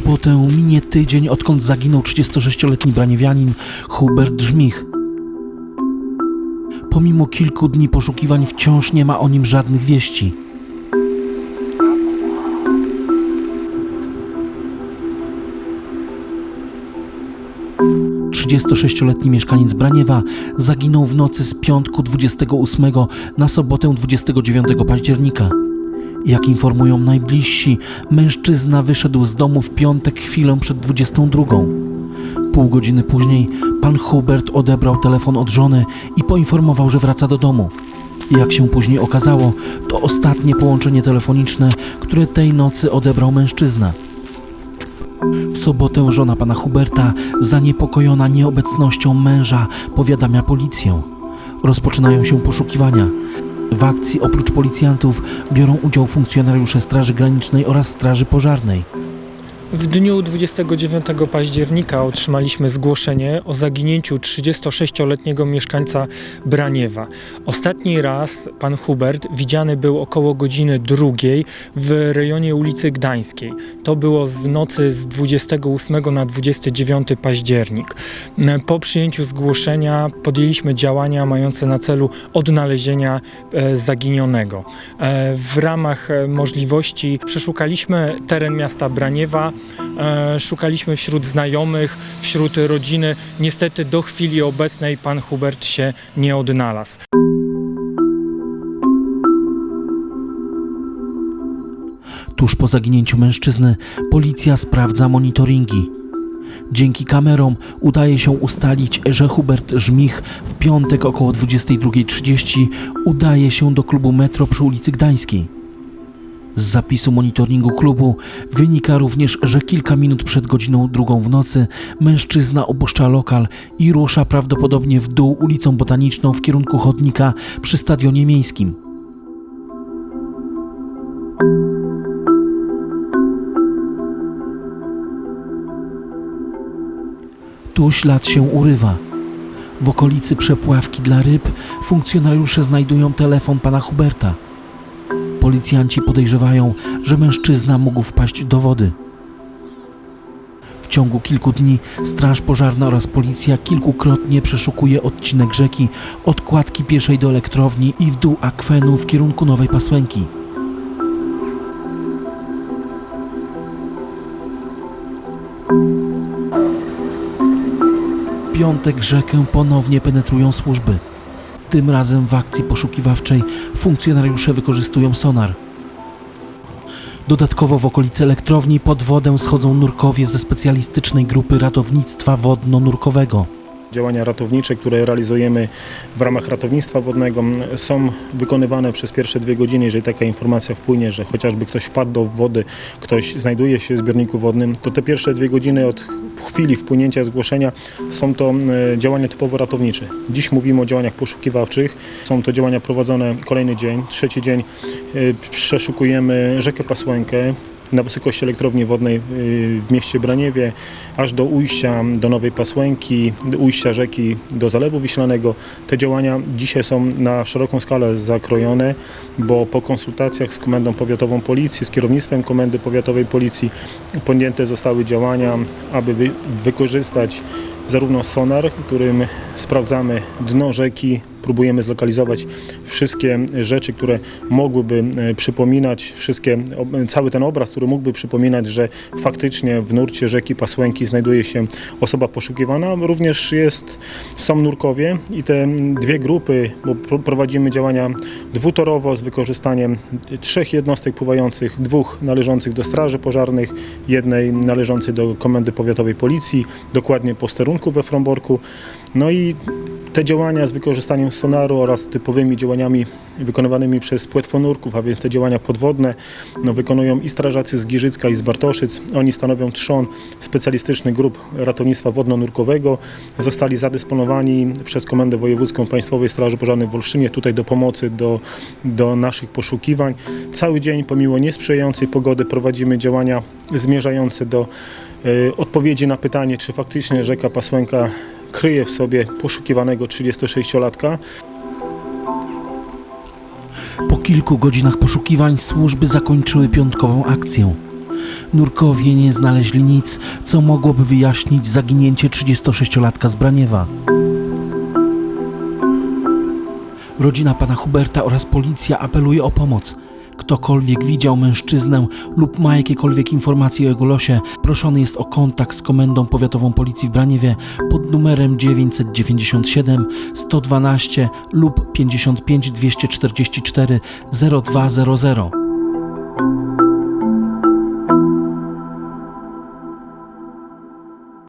sobotę minie tydzień, odkąd zaginął 36-letni braniewianin Hubert Żmich. Pomimo kilku dni poszukiwań wciąż nie ma o nim żadnych wieści. Trzydziestosześcioletni mieszkaniec Braniewa zaginął w nocy z piątku 28 na sobotę 29 października. Jak informują najbliżsi, mężczyzna wyszedł z domu w piątek chwilę przed 22. Pół godziny później pan Hubert odebrał telefon od żony i poinformował, że wraca do domu. Jak się później okazało, to ostatnie połączenie telefoniczne, które tej nocy odebrał mężczyzna. W sobotę żona pana Huberta, zaniepokojona nieobecnością męża, powiadamia policję. Rozpoczynają się poszukiwania. W akcji oprócz policjantów biorą udział funkcjonariusze Straży Granicznej oraz Straży Pożarnej. W dniu 29 października otrzymaliśmy zgłoszenie o zaginięciu 36-letniego mieszkańca Braniewa. Ostatni raz pan Hubert widziany był około godziny drugiej w rejonie ulicy Gdańskiej. To było z nocy z 28 na 29 październik. Po przyjęciu zgłoszenia podjęliśmy działania mające na celu odnalezienia e, zaginionego. E, W ramach e, możliwości przeszukaliśmy teren miasta Braniewa, szukaliśmy wśród znajomych, wśród rodziny. Niestety do chwili obecnej pan Hubert się nie odnalazł. Tuż po zaginięciu mężczyzny policja sprawdza monitoringi. Dzięki kamerom udaje się ustalić, że Hubert Żmich w piątek około 22.30 udaje się do klubu Metro przy ulicy Gdańskiej. Z zapisu monitoringu klubu wynika również, że kilka minut przed godziną drugą w nocy mężczyzna opuszcza lokal i rusza prawdopodobnie w dół ulicą Botaniczną w kierunku chodnika przy stadionie miejskim. Tu ślad się urywa. W okolicy przepławki dla ryb funkcjonariusze znajdują telefon pana Huberta. Policjanci podejrzewają, że mężczyzna mógł wpaść do wody. W ciągu kilku dni Straż Pożarna oraz policja kilkukrotnie przeszukuje odcinek rzeki od kładki pieszej do elektrowni i w dół akwenu w kierunku Nowej Pasłęki. W piątek rzekę ponownie penetrują służby. Tym razem w akcji poszukiwawczej funkcjonariusze wykorzystują sonar. Dodatkowo w okolicy elektrowni pod wodę schodzą nurkowie ze specjalistycznej grupy ratownictwa wodno-nurkowego. Działania ratownicze, które realizujemy w ramach ratownictwa wodnego są wykonywane przez pierwsze dwie godziny. Jeżeli taka informacja wpłynie, że chociażby ktoś wpadł do wody, ktoś znajduje się w zbiorniku wodnym, to te pierwsze dwie godziny od chwili wpłynięcia zgłoszenia są to e, działania typowo ratownicze. Dziś mówimy o działaniach poszukiwawczych. Są to działania prowadzone kolejny dzień, trzeci dzień. e, Przeszukujemy rzekę Pasłękę, na wysokości elektrowni wodnej y, w mieście Braniewie, aż do ujścia do Nowej Pasłęki, do ujścia rzeki do Zalewu Wiślanego. Te działania dzisiaj są na szeroką skalę zakrojone, bo po konsultacjach z Komendą Powiatową Policji, z kierownictwem Komendy Powiatowej Policji podjęte zostały działania, aby wy, wykorzystać zarówno sonar, którym sprawdzamy dno rzeki, próbujemy zlokalizować wszystkie rzeczy, które mogłyby e, przypominać, wszystkie, cały ten obraz, który mógłby przypominać, że faktycznie w nurcie rzeki Pasłęki znajduje się osoba poszukiwana. Również jest, są nurkowie i te dwie grupy, bo pro- prowadzimy działania dwutorowo z wykorzystaniem trzech jednostek pływających, dwóch należących do straży pożarnych, jednej należącej do Komendy Powiatowej Policji, dokładnie posterunku we Fromborku. No i te działania z wykorzystaniem sonaru oraz typowymi działaniami wykonywanymi przez płetwonurków, a więc te działania podwodne, no, wykonują i strażacy z Giżycka i z Bartoszyc. Oni stanowią trzon specjalistycznych grup ratownictwa wodno-nurkowego. Zostali zadysponowani przez Komendę Wojewódzką Państwowej Straży Pożarnej w Olsztynie tutaj do pomocy, do, do naszych poszukiwań. Cały dzień, pomimo niesprzyjającej pogody, prowadzimy działania zmierzające do e, odpowiedzi na pytanie, czy faktycznie rzeka Pasłęka kryje w sobie poszukiwanego 36-latka. Po kilku godzinach poszukiwań służby zakończyły piątkową akcję. Nurkowie nie znaleźli nic, co mogłoby wyjaśnić zaginięcie 36-latka z Braniewa. Rodzina pana Huberta oraz policja apeluje o pomoc. Ktokolwiek widział mężczyznę lub ma jakiekolwiek informacje o jego losie, proszony jest o kontakt z Komendą Powiatową Policji w Braniewie pod numerem 997 112 lub 55 244 0200.